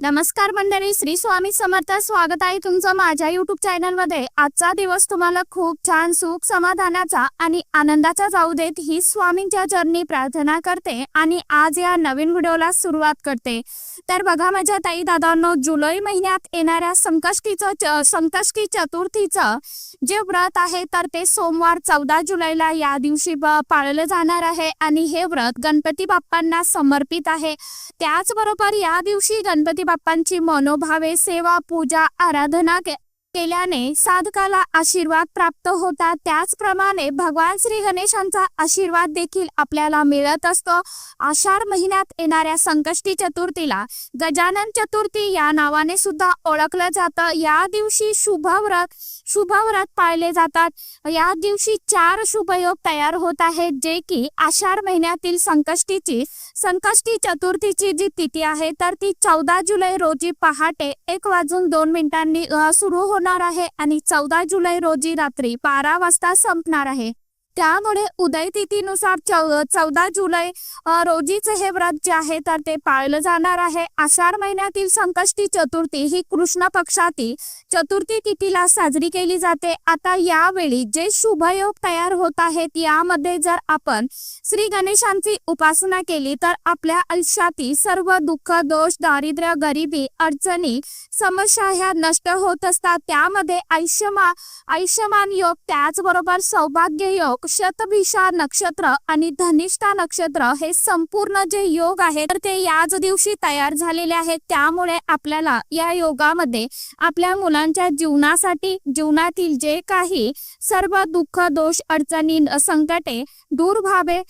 नमस्कार मंडळी श्री स्वामी समर्थ. स्वागत आहे तुमचं माझ्या युट्यूब चॅनलमध्ये. आजचा दिवस तुम्हाला खूप छान सुख समाधानाचा आणि आनंदाचा जाऊ देत ही स्वामींच्या चरणी प्रार्थना करते आणि आज या नवीन व्हिडिओला सुरुवात करते. तर बघा माझ्या ताई दादांनो जुलै महिन्यात येणाऱ्या संकष्टीचं संकष्टी चतुर्थीचं जे व्रत आहे तर ते सोमवार चौदा जुलैला या दिवशी पाळलं जाणार आहे आणि हे व्रत गणपती बाप्पांना समर्पित आहे. त्याचबरोबर या दिवशी गणपती बाप्पांची मनोभावे सेवा पूजा आराधना के- केल्याने साधकाला आशीर्वाद प्राप्त होतात. त्याचप्रमाणे भगवान श्री गणेशांचा आशीर्वाद देखील आपल्याला मिळत असतो. आषाढ महिन्यात येणाऱ्या संकष्टी चतुर्थीला गजानन चतुर्थी या नावाने सुद्धा ओळखलं जातं. या दिवशी शुभव्रत शुभव्रत पाळले जातात. या दिवशी चार शुभयोग तयार होत आहेत जे की आषाढ महिन्यातील संकष्टीची संकष्टी चतुर्थीची जी तिथी आहे तर ती चौदा जुलै रोजी पहाटे एक वाजून दोन मिनिटांनी सुरू होणार आहे आणि चौदा जुलै रोजी रात्री बारा वाजता संपणार आहे. त्यामुळे उदय तिथीनुसार चौ चौदा जुलै रोजीच हे व्रत जे आहे तर ते पाळलं जाणार आहे. आषाढ महिन्यातील संकष्टी चतुर्थी ही कृष्ण पक्षातील चतुर्थी तिथीला साजरी केली जाते. आता यावेळी जे शुभयोग तयार होत आहेत यामध्ये जर आपण श्री गणेशांची उपासना केली तर आपल्या आयुष्यातील सर्व दुःख दोष दारिद्र्य गरिबी अडचणी समस्या ह्या नष्ट होत असतात. त्यामध्ये आयुष्यमा आयुष्यमान योग त्याचबरोबर सौभाग्य योग शतभिषा नक्षत्र आणि धनिष्ठा नक्षत्र हे संपूर्ण जे योग आहे तर ते याच दिवशी तयार झालेले आहेत. त्यामुळे आपल्याला या योगामध्ये आपल्या मुलांच्या जीवनासाठी जीवनातील जे काही सर्व दुःख दोष अडचणी संकटे दूर व्हावे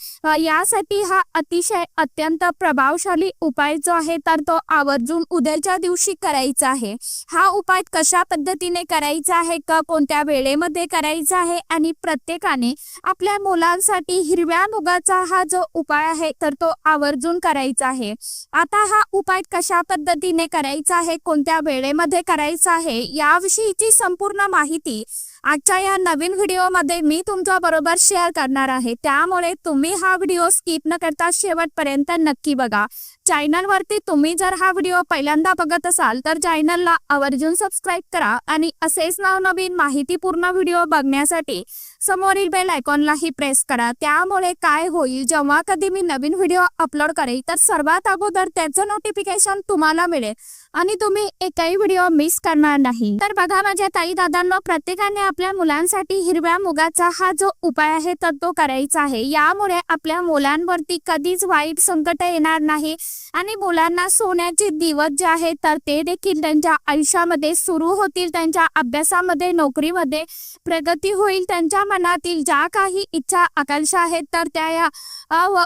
यासाठी हा अतिशय अत्यंत प्रभावशाली उपाय जो आहे तर तो आवर्जून उद्याच्या दिवशी करायचा आहे. हा उपाय कशा पद्धतीने करायचा आहे का कोणत्या वेळेमध्ये करायचा आहे आणि प्रत्येकाने आपल्या मुलांसाठी हिरव्या मुगाचा हा जो उपाय आहे तर तो आवर्जून करायचा आहे. आता हा उपाय कशा पद्धतीने करायचा आहे कोणत्या वेळेमध्ये करायचा आहे याविषयीची संपूर्ण माहिती आजच्या या नवीन व्हिडिओमध्ये मी तुमच्या बरोबर शेअर करणार आहे. त्यामुळे तुम्ही हा व्हिडिओ स्किप न करता शेवटपर्यंत नक्की बघा. चॅनलवरती तुम्ही जर हा व्हिडिओ पहिल्यांदा बघत असाल तर चॅनलला आवर्जून सबस्क्राईब करा आणि असेच नवनवीन माहितीपूर्ण व्हिडिओ बघण्यासाठी समोरील बेल आयकॉनलाही प्रेस करा. त्यामुळे काय होईल जेव्हा कधी मी नवीन व्हिडिओ अपलोड करेल तर सर्वात अगोदर त्याचं नोटिफिकेशन तुम्हाला मिळेल आणि तुम्ही एकही व्हिडिओ मिस करणार नाही. तर बघा माझ्या ताई दादांना प्रत्येकाने आपल्या मुलांसाठी हिरव्या मुगाचा हा जो उपाय आहे तर तो करायचा आहे. यामुळे आपल्या मुलांवरती कधीच वाईट संकट येणार नाही. आणि मुलांना सोन्याचे दिवस जे आहेत तर ते देखील त्यांच्या आयुष्यामध्ये सुरू होतील त्यांच्या अभ्यासामध्ये नोकरीमध्ये प्रगती होईल त्यांच्या मनातील ज्या काही इच्छा आकांक्षा आहेत तर त्या या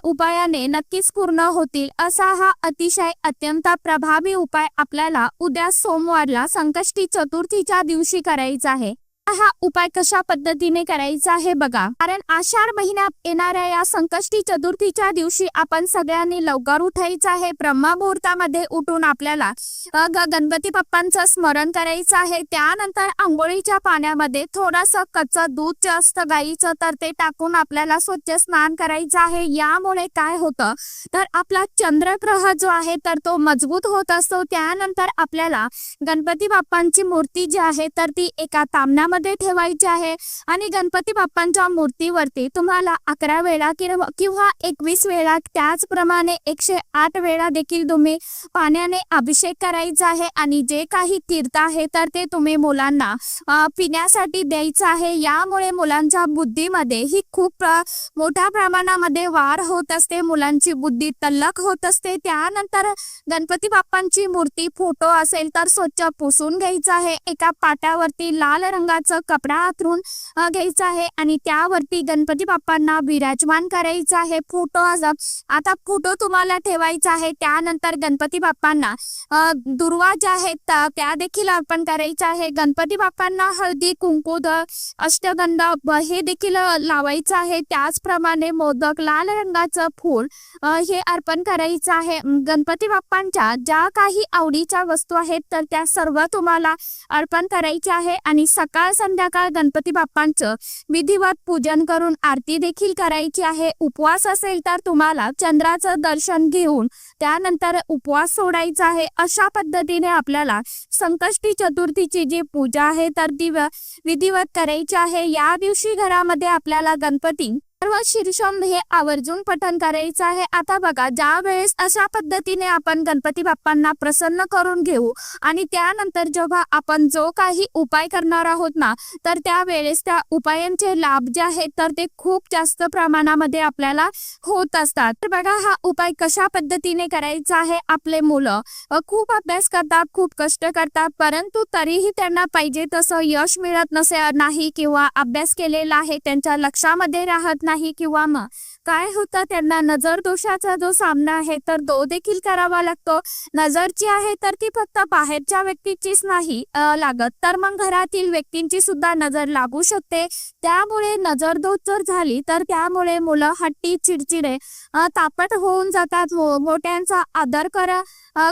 उपायाने नक्कीच पूर्ण होतील. असा हा अतिशय अत्यंत प्रभावी उपाय आपल्याला उद्या सोमवारला संकष्टी चतुर्थीच्या दिवशी करायचा आहे. हा उपाय कशा पद्धतीने करायचा आहे बघा. कारण आषाढ महिन्यात येणाऱ्या या संकष्टी चतुर्थीच्या दिवशी आपण सगळ्यांनी लवकर उठायचं आहे. ब्रह्ममुहूर्तामध्ये उठून आपल्याला गणपती बाप्पांचं स्मरण करायचं आहे. त्यानंतर आंघोळीच्या पाण्यामध्ये थोडंसं कच्चं दूध जे असतं गाईचं तर ते टाकून आपल्याला स्वच्छ स्नान करायचं आहे. यामुळे काय होतं? तर आपला चंद्रग्रह जो आहे तर तो मजबूत होत असतो. त्यानंतर आपल्याला गणपती बाप्पांची मूर्ती जी आहे तर ती एका मध्ये ठेवायचे आहे. आणि गणपती बाप्पांच्या मूर्तीवरती तुम्हाला अकरा वेळा किंवा एकवीस वेळा त्याचप्रमाणे एकशे आठ वेळा देखील तुम्ही पाण्याने अभिषेक करायचा आहे. आणि जे काही तीर्थ आहे तर ते तुम्ही मुलांना पिण्यासाठी द्यायचं आहे. यामुळे मुलांच्या बुद्धीमध्ये ही खूप मोठ्या प्रमाणामध्ये वाढ होत असते. मुलांची बुद्धी तल्लख होत असते. त्यानंतर गणपती बाप्पांची मूर्ती फोटो असेल तर स्वच्छ पुसून घ्यायचं आहे. एका पाट्यावरती लाल रंगाचा कपडा आतरून घ्यायचा आहे आणि त्यावरती गणपती बाप्पांना विराजमान करायचं आहे. फोटो असं आता फोटो तुम्हाला ठेवायचा आहे. त्यानंतर गणपती बाप्पांना दुर्वा ज्या आहेत त्या- त्या देखील अर्पण करायचं आहे. गणपती बाप्पांना हळदी कुंकू अष्टगंध हे देखील लावायचं आहे. त्याचप्रमाणे मोदक लाल रंगाचं फूल हे अर्पण करायचं आहे. गणपती बाप्पांच्या ज्या काही आवडीच्या वस्तू आहेत तर त्या सर्व तुम्हाला अर्पण करायच्या आहे. आणि सकाळ काल संध्याकाळ गणपती बाप्पांचं विधिवत पूजन करून आरती देखील करायची आहे. उपवास असेल तर तुम्हाला चंद्राचं दर्शन घेऊन त्यानंतर उपवास सोडायचा आहे. अशा पद्धतीने आपल्याला संकष्टी चतुर्थीची जी पूजा आहे तर ती विधिवत करायची आहे. या दिवशी घरामध्ये आपल्याला गणपती सर्व शीर्षम हे आवर्जून पठण करायचं आहे. आता बघा ज्या वेळेस अशा पद्धतीने आपण गणपती बाप्पांना प्रसन्न करून घेऊ आणि त्यानंतर जेव्हा आपण जो काही उपाय करणार आहोत ना तर त्यावेळेस त्या उपायांचे लाभ जे आहेत तर ते खूप जास्त प्रमाणामध्ये आपल्याला होत असतात. तर बघा हा उपाय कशा पद्धतीने करायचा आहे आपले मुलं? खूप अभ्यास करतात खूप कष्ट करतात परंतु तरीही त्यांना पाहिजे तसं यश मिळत नसे नाही किंवा अभ्यास केलेला आहे त्यांच्या लक्षामध्ये राहत नाही किंवा मग काय होतं त्यांना? नजर दोषाचा जो सामना आहे तर तो देखील करावा लागतो. नजर जी आहे तर ती फक्त बाहेरच्या व्यक्तीचीच नाही लागत. तर मग घरातील व्यक्तींची सुद्धा नजर लागू शकते. त्यामुळे नजर दोष जर झाली तर त्यामुळे मुलं हट्टी चिडचिडे तापट होऊन जातात. मोठ्यांचा आदर कर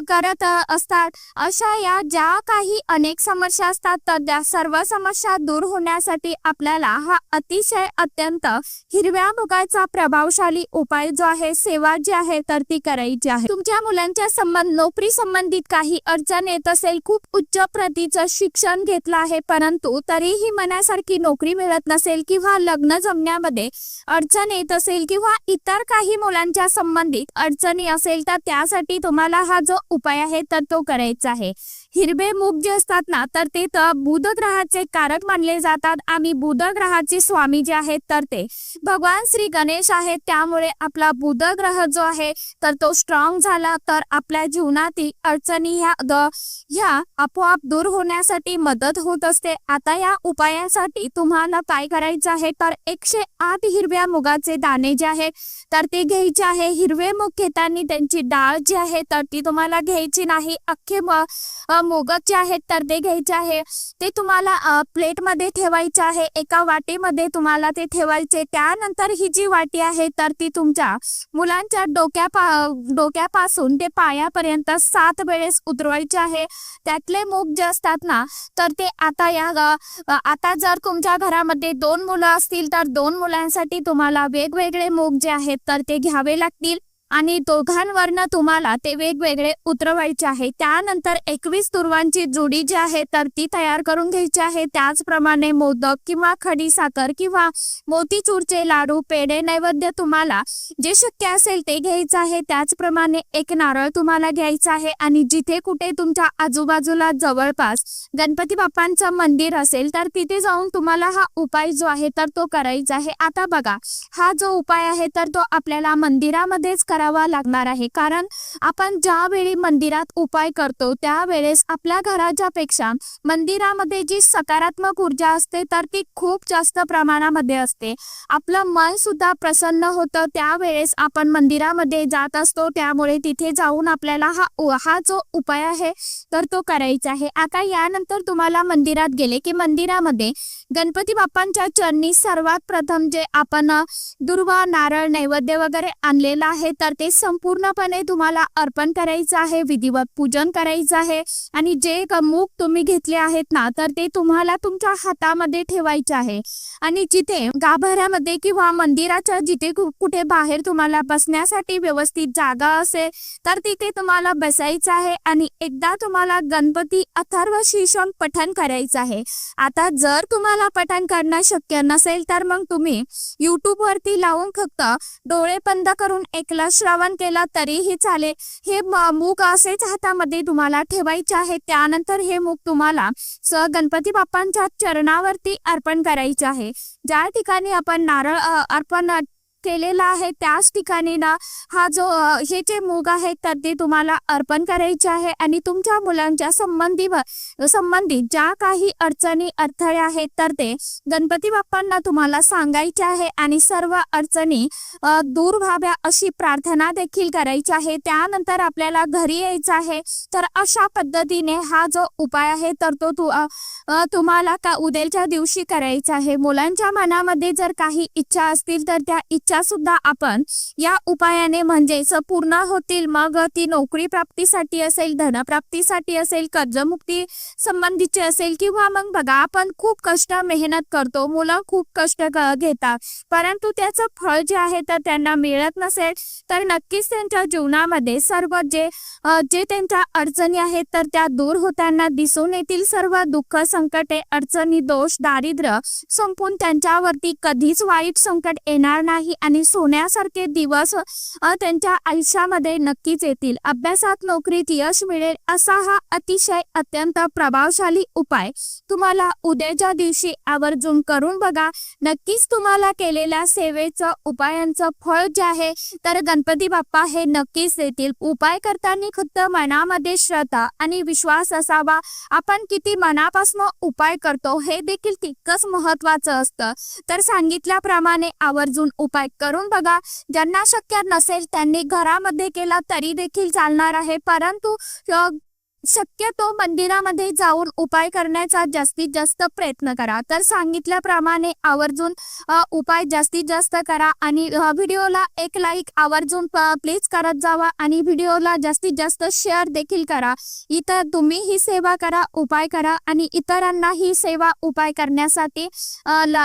करत असतात. अशा या ज्या काही अनेक समस्या असतात तर त्या सर्व समस्या दूर होण्यासाठी आपल्याला हा अतिशय अत्यंत हिरव्या मुगाचा प्रभावशाली उपाय जो आहे सेवा जी आहे तर ती करायची आहे. तुमच्या मुलांच्या संबंध नोकरी संबंधित काही अडचण येत असेल खूप उच्च प्रतीचं शिक्षण घेतलं आहे परंतु तरीही मनासारखी नोकरी मिळत नसेल किंवा लग्न जमण्यामध्ये अडचण येत असेल किंवा इतर काही मुलांच्या संबंधित अडचणी असेल तर त्यासाठी तुम्हाला हा जो उपाय आहे तर तो करायचा आहे. हिरवे मूग जे असतात ना तर ते तर बुध ग्रहाचे कारक मानले जातात. आम्ही बुध ग्रहाचे स्वामी जे आहेत तर ते. भगवान श्री गणेश आहेत त्यामुळे आपला बुध ग्रह जो आहे तर तो स्ट्रॉंग झाला तर आपल्या जीवनातील अडचणी ह्या ह्या आपोआप दूर होण्यासाठी मदत होत असते. आता या उपायासाठी तुम्हाला काय करायचं आहे? तर एकशे आठ हिरव्या मुगाचे दाणे जे आहेत तर ते घ्यायचे आहे. हिरवे मुग घेताना त्यांची डाळ जी आहे तर ती तुम्हाला घ्यायची नाही. अख्खे मुग जे आहेत तर ते घ्यायचे आहे. ते तुम्हाला प्लेटमध्ये ठेवायचे आहे. एका वाटीमध्ये तुम्हाला ते ठेवायचे. त्यानंतर ही जी वाटी आहे तर ती तुमच्या मुलांच्या डोक्या डोक्यापासून ते पायापर्यंत सात वेळेस उतरवायचे आहे. त्यातले मूग जे असतात ना तर ते आता या आता जर तुमच्या घरामध्ये दोन मुलं असतील तर दोन मुलांसाठी तुम्हाला वेगवेगळे मूग जे आहेत तर ते घ्यावे लागतील. आणि दोघांवरनं तुम्हाला ते वेगवेगळे उतरवायचे आहे. त्यानंतर एकवीस तुरवांची जोडी जी आहे तर ती तयार करून घ्यायची आहे. त्याचप्रमाणे मोदक किंवा खडी साखर किंवा मोतीचूरचे लाडू पेढे नैवेद्य तुम्हाला जे शक्य असेल ते घ्यायचं आहे. त्याचप्रमाणे एक नारळ तुम्हाला घ्यायचा आहे आणि जिथे कुठे तुमच्या आजूबाजूला जवळपास गणपती बाप्पांचं मंदिर असेल तर तिथे जाऊन तुम्हाला हा उपाय जो आहे तर तो करायचा आहे. आता बघा हा जो उपाय आहे तर तो आपल्याला मंदिरामध्येच करावा लागणार आहे. कारण आपण ज्यावेळी मंदिरात उपाय करतो त्यावेळेस आपल्या घराच्या पेक्षा मंदिरामध्ये जी सकारात्मक ऊर्जा असते तर ती खूप जास्त प्रमाणामध्ये असते. आपलं मन सुद्धा प्रसन्न होतं त्यावेळेस आपण मंदिरामध्ये जात असतो. त्यामुळे तिथे जाऊन आपल्याला हा हा जो उपाय आहे तर तो करायचा आहे. आता यानंतर तुम्हाला मंदिरात गेले की मंदिरामध्ये गणपती बाप्पांच्या चरणी सर्वात प्रथम जे आपण दुर्वा नारळ नैवेद्य वगैरे आणलेलं आहे तर ते संपूर्णपणे तुम्हाला अर्पण करायचं आहे विधिवत पूजन करायचं आहे आणि जे मूग तुम्ही घेतले आहेत ना तर ते तुम्हाला तुमच्या हातामध्ये ठेवायचे आहे. आणि जिथे गाभाऱ्यामध्ये किंवा मंदिराच्या जिथे कुठे बाहेर तुम्हाला बसण्यासाठी व्यवस्थित जागा असेल तर तिथे तुम्हाला बसायचं आहे आणि एकदा तुम्हाला गणपती अथर्व शीर्षण पठण करायचं आहे. आता जर तुम्हाला पठण करणं शक्य नसेल तर मग तुम्ही युट्यूबवरती लावून फक्त डोळे बंद करून एकला श्रवण केला तरीही चालेल. हे मूग असेच हातामध्ये तुम्हाला ठेवायचे आहे. त्यानंतर हे मूग तुम्हाला स गणपती बाप्पांच्या चरणावरती अर्पण करायचे आहे. ज्या ठिकाणी आपण नारळ अर्पण केलेला आहे. त्याच ठिकाणी ना हा जो हे जे मूग आहे तर ते तुम्हाला अर्पण करायचे आहे. आणि तुमच्या मुलांच्या संबंधी संबंधित ज्या काही अडचणी अडथळे आहेत तर ते गणपती बाप्पांना तुम्हाला सांगायचे आहे. आणि सर्व अडचणी दूर व्हाव्या अशी प्रार्थना देखील करायची आहे. त्यानंतर आपल्याला घरी यायचं आहे. तर अशा पद्धतीने हा जो उपाय आहे तर तो तु तुम्हाला का उद्याच्या दिवशी करायचा आहे. मुलांच्या मनामध्ये जर काही इच्छा असतील तर त्या इच्छा इच्छा सुद्धा आपण या उपायाने म्हणजेच पूर्ण होतील मग ती नोकरी प्राप्तीसाठी असेल धनप्राप्तीसाठी असेल कर्जमुक्ती संबंधीची असेल किंवा मग बघा आपण खूप कष्ट मेहनत करतो मुलं खूप कष्ट घेतात परंतु त्याचं फळ जे आहे तर त्यांना मिळत नसेल तर नक्कीच त्यांच्या जीवनामध्ये सर्व जे जे त्यांच्या अडचणी आहेत तर त्या दूर होताना दिसून येतील. सर्व दुःख संकटे अडचणी दोष दारिद्र्य संपून त्यांच्यावरती कधीच वाईट संकट येणार नाही. आणि सोन्यासारखे दिवस त्यांच्या आयुष्यामध्ये नक्कीच येतील. अभ्यासात नोकरीत यश मिळेल असा हा अतिशय अत्यंत प्रभावशाली उपाय. तुम्हाला उद्याच्या दिवशी आवर्जून करून बघा. नक्कीच तुम्हाला केलेल्या सेवेचं उपायांचं फळ जे आहे तर गणपती बाप्पा हे नक्कीच देतील. उपाय करताना खुद्द मनामध्ये श्रद्धा आणि विश्वास असावा. आपण किती मनापासून उपाय करतो हे देखील तितकंच महत्वाचं असतं. तर सांगितल्याप्रमाणे आवर्जून उपाय करून बघा. ज्यांना शक्य नसेल त्यांनी घरामध्ये केला तरी देखील चालणार आहे. परंतु शक्यतो मंदिरामध्ये जाऊन उपाय करण्याचा जास्तीत जास्त प्रयत्न करा. तर सांगितल्याप्रमाणे आवर्जून उपाय जास्तीत जास्त करा आणि व्हिडिओला एक लाईक आवर्जून प्लीज करत जावा आणि व्हिडिओला जास्तीत जास्त शेअर देखील करा. इतर तुम्ही ही सेवा करा उपाय करा आणि इतरांना ही सेवा उपाय करण्यासाठी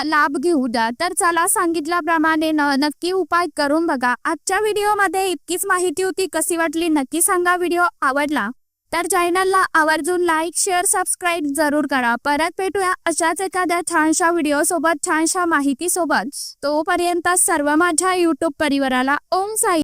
लाभ घेऊ द्या. तर चला सांगितल्याप्रमाणे नक्की उपाय करून बघा. आजच्या व्हिडिओमध्ये इतकीच माहिती होती. कशी वाटली? नक्की सांगा. व्हिडिओ आवडला? तर चॅनलला आवर्जून लाईक शेअर सबस्क्राईब जरूर करा. परत भेटूया अशाच एखाद्या छानशा व्हिडिओ सोबत छानशा माहिती सोबत तोपर्यंत सर्व माझ्या युट्यूब परिवाराला ओम साई